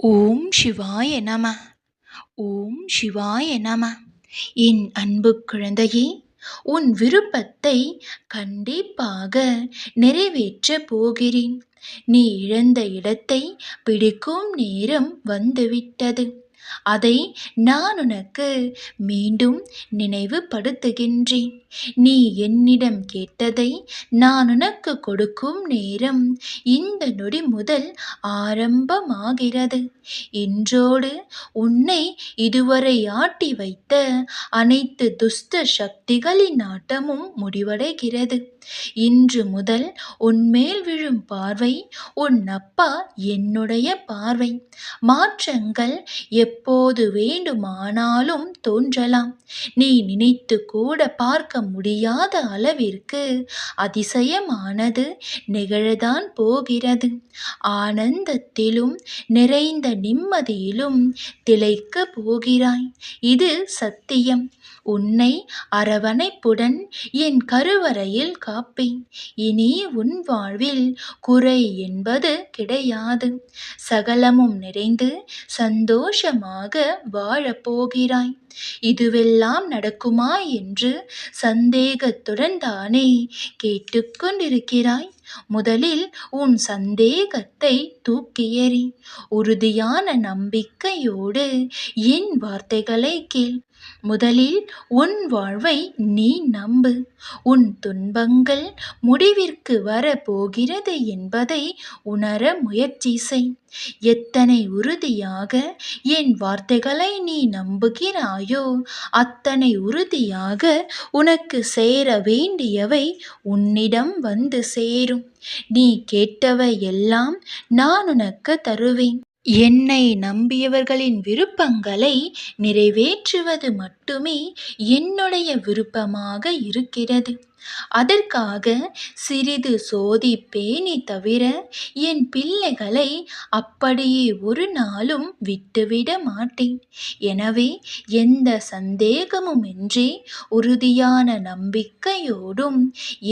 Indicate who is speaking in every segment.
Speaker 1: ஓம் சிவாய நம. ஓம் சிவாய நம. என் அன்பு குழந்தையே உன் விருப்பத்தை கண்டிப்பாக நிறைவேற்றப் போகிறேன். நீ இழந்த இடத்தை பிடிக்கும் நேரம் வந்துவிட்டது. அதை நான் உனக்கு மீண்டும் நினைவுபடுத்துகின்றேன். நீ என்னிடம் கேட்டதை நான் உனக்கு கொடுக்கும் நேரம் இந்த நொடி முதல் ஆரம்பமாகிறது. இன்றோடு உன்னை இதுவரை ஆட்டி வைத்த அனைத்து துஷ்ட சக்திகளின் ஆட்டமும் முடிவடைகிறது. இன்று முதல் உன்மேல் விழும் பார்வை உன் அப்பா என்னுடைய பார்வை. மாற்றங்கள் எப்போது வேண்டுமானாலும் தோன்றலாம். நீ நினைத்து கூட பார்க்க முடியாத அளவிற்கு அதிசயமானது நிகழதான் போகிறது. ஆனந்தத்திலும் நிறைந்த நிம்மதியிலும் திளைக்க போகிறாய். இது சத்தியம். உன்னை அரவணைப்புடன் என் கருவறையில் காப்பேன். இனி உன் வாழ்வில் குறை என்பது கிடையாது. சகலமும் நிறைந்து சந்தோஷமாக வாழப்போகிறாய் இதுவெல்லாம் நடக்குமா என்று சந்தேகத்துடன் தானே கேட்டுக்கொண்டிருக்கிறாய். முதலில் உன் சந்தேகத்தை தூக்கி எறி உறுதியான நம்பிக்கையோடு என் வார்த்தைகளை கேள். முதலில் உன் வாழ்வை நீ நம்பு. உன் துன்பங்கள் முடிவிற்கு வர போகிறது என்பதை உணர முயற்சி செய். எத்தனை உறுதியாக என் வார்த்தைகளை நீ நம்புகிறாயோ அத்தனை உறுதியாக உனக்கு சேர வேண்டியவை உன்னிடம் வந்து சேரும். நீ கேட்டவை எல்லாம் நான் உனக்கு தருவேன். என்னை நம்பியவர்களின் விருப்பங்களை நிறைவேற்றுவது மட்டுமே என்னுடைய விருப்பமாக இருக்கிறது. அதற்காக சிறிது சோதிப்பேனே தவிர என் பிள்ளைகளை அப்படியே ஒரு நாளும் விட்டுவிட மாட்டேன். எனவே எந்த சந்தேகமுமின்றி உறுதியான நம்பிக்கையோடும்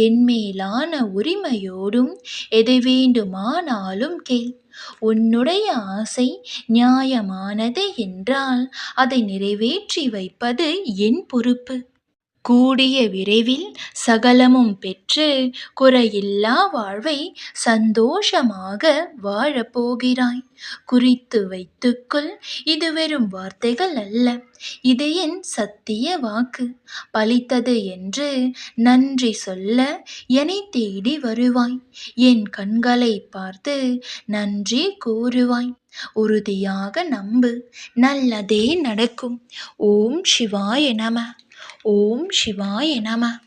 Speaker 1: என் மேலான உரிமையோடும் எதை வேண்டுமானாலும் கேள். உன்னுடைய ஆசை நியாயமானது என்றால் அதை நிறைவேற்றி வைப்பது என் பொறுப்பு. கூடிய விரைவில் சகலமும் பெற்று குறையில்லா வாழ்வை சந்தோஷமாக வாழப்போகிறாய். குறித்து வைத்துக்கொள் இது வெறும் வார்த்தைகள் அல்ல. இது என் சத்திய வாக்கு. பலித்தது என்று நன்றி சொல்ல என்னை தேடி வருவாய். என் கண்களை பார்த்து நன்றி கூறுவாய். உறுதியாக நம்பு நல்லதே நடக்கும். ஓம் சிவாய நம. ஓம் சிவாய நம